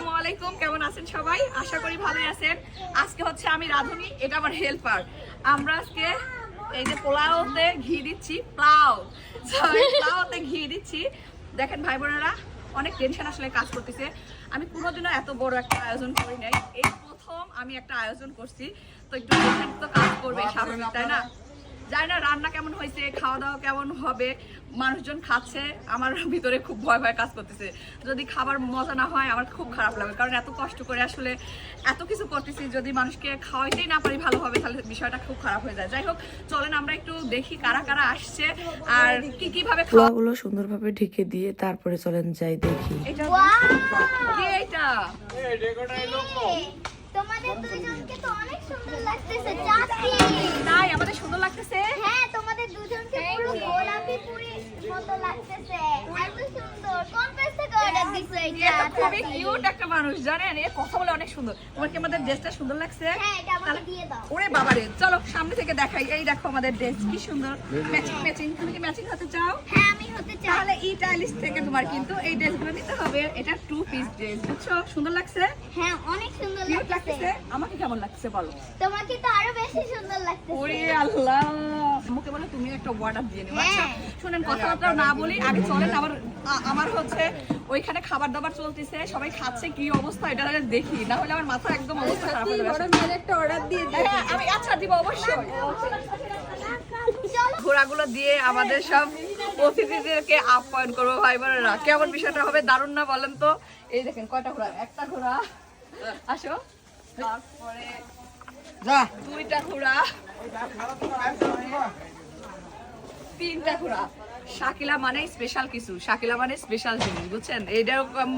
আসসালামু আলাইকুম কেমন আছেন সবাই? আশা করি ভালোই আছেন। আজকে হচ্ছে আমি রাধুনি এটা আমার হেল্পার। আমরা আজকে এই যে পোলাওতে ঘি দিচ্ছি প্লাও। প্লাওতে ঘি দিচ্ছি। দেখেন ভাই বোনেরা অনেক টেনশন আসলে কাজ করতেছে। আমি কোনোদিনও এত বড় একটা আয়োজন করি নাই। এই প্রথম আমি একটা আয়োজন করছি। তো একটু টেনশন তো কাজ করবে স্বাভাবিক তাই না? জানি না রান্না কেমন হয়েছে খাওয়া দাওয়া কেমন হবে। মানুষজন খাচ্ছে আমার ভিতরে খুব ভয় ভয় কাজ করতেছে। যদি খাবার মজা না হয় আমার খুব খারাপ লাগে। কারণ এত কষ্ট করে আসলে এত কিছু করতেছি যদি মানুষকে খাওয়াইতেই না পারি ভালোভাবে তাহলে বিষয়টা খুব খারাপ হয়ে যায়। যাই হোক চলেন আমরা একটু দেখি কারা কারা আসছে আর কি কীভাবে খাওয়া পোলাগুলো সুন্দরভাবে ঢেকে দিয়ে তারপরে চলেন যাই দেখি। এটা কি এটা তোমাদের দুজনকে তো অনেক সুন্দর লাগতেছে চাচি তাই আমাদের সুন্দর লাগতেছে হ্যাঁ তোমাদের দুজনকে পুরো গোলাপি পুরি মতো লাগতেছে এত সুন্দর কোন পেজ থেকে অর্ডার দিছো এটা এটা খুবই কিউট একটা মানুষ জানেন? এ কথা বলে অনেক সুন্দর। তোমার কি আমাদের ড্রেসটা সুন্দর লাগছে? হ্যাঁ এটা আমাকে দিয়ে দাও। ওরে বাবারে চলো সামনে থেকে দেখাই। এই দেখো আমাদের ড্রেস কি সুন্দর। ম্যাচিং ম্যাচিং তুমি কি ম্যাচিং হতে চাও? হ্যাঁ আমি হতে চাই। তাহলে ই টাইলিশ থেকে তোমার কিন্তু এই ড্রেসগুলো নিতে হবে। এটা টু পিস ড্রেস বুঝছ? সুন্দর লাগছে? হ্যাঁ অনেক সুন্দর লাগছে আমাকে কেমন লাগছে বলো? তোমাকে তো আরও বেশি সুন্দর লাগতেছে। ওরে আল্লাহ! মুখে বলে তুমি একটা অর্ডার দিয়ে নিও। আচ্ছা। শুনেন কথাবার্তা না বলি আগে চলেন আমার আ- আমার হচ্ছে ওইখানে খাবার দাবার চলতেছে সবাই খাচ্ছে কি অবস্থা এটা আগে দেখি না হলে আমার মাথা একদম অবস্থা খারাপ হয়ে যাবে একটা অর্ডার দিয়ে হ্যাঁ আমি আচ্ছা দিব অবশ্যই ঘোড়াগুলো দিয়ে আমাদের সব অতিথিদেরকে আপ্যায়ন করব ভাই বোনেরা কেমন বিষয়টা হবে দারুণ না বলেন তো এই দেখেন কয়টা ঘোড়া একটা ঘোড়া আসো তারপরে দুইটা ঘোড়া তিনটা ঘোড়া শাকিলা মানে স্পেশাল কিছু শাকিলা মানে স্পেশাল জিনিস বুঝছেন? এরকম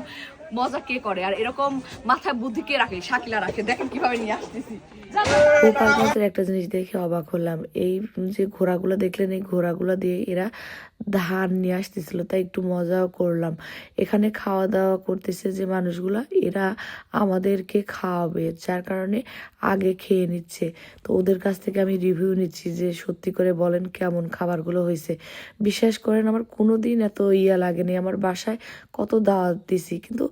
মজা কে করে? আর এরকম মাথায় বুদ্ধি কে রাখে? শাকিলা রাখে। দেখেন কীভাবে নিয়ে আসতেছি। একটা জিনিস দেখে অবাক হলাম। এই যে ঘোড়াগুলো দেখলেন, এই ঘোড়াগুলো দিয়ে এরা ধান নিয়ে আসতেছিল, তাই একটু মজাও করলাম। এখানে খাওয়া দাওয়া করতেছে যে মানুষগুলো, এরা আমাদেরকে খাওয়াবে, যার কারণে আগে খেয়ে নিচ্ছে। তো ওদের কাছ থেকে আমি রিভিউ নিচ্ছি যে সত্যি করে বলেন কেমন খাবারগুলো হয়েছে। বিশ্বাস করেন, আমার কোনো দিন এত ইয়া লাগেনি। আমার বাসায় কত দাওয়াত দিছি, কিন্তু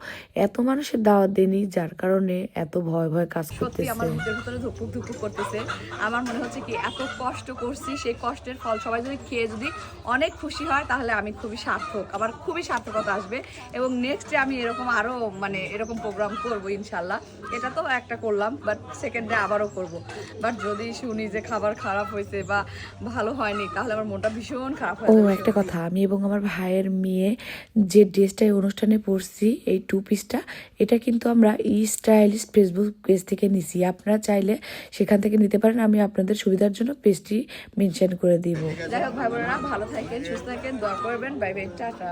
এত মানুষের দাওয়াত দেনি যার কারণে এত ভয় ভয় কাজ সত্যি আমার করতেছে বুকের ভিতরে ধুকপুক ধুকপুক করতেছে। আমার মনে হচ্ছে কি এত কষ্ট করছি সেই কষ্টের ফল সবাই যদি খেয়ে যদি অনেক খুশি হয় তাহলে আমি খুবই সার্থক আমার খুবই সার্থকতা আসবে এবং নেক্সটে আমি এরকম আরও মানে এরকম প্রোগ্রাম করব ইনশাল্লাহ। এটা তো একটা করলাম বাট সেকেন্ডে আবারও করব। বাট যদি শুনি যে খাবার খারাপ হয়েছে বা ভালো হয়নি তাহলে আমার মনটা ভীষণ খারাপ হয়ে ও একটা কথা আমি এবং আমার ভাইয়ের মেয়ে যে ড্রেসটা এই অনুষ্ঠানে পরছি এই টু পিসটা এটা কিন্তু আমরা ই স্টাইলিশ ফেসবুক পেজ থেকে নিছি। আপনারা চাইলে সেখান থেকে নিতে পারেন, আমি আপনাদের সুবিধার জন্য পেজটি মেনশন করে দিব। যাই হোক, ভাই বোনেরা, ভালো থাকেন, সুস্থ থাকেন, দোয়া করবেন বাই বাই টাটা।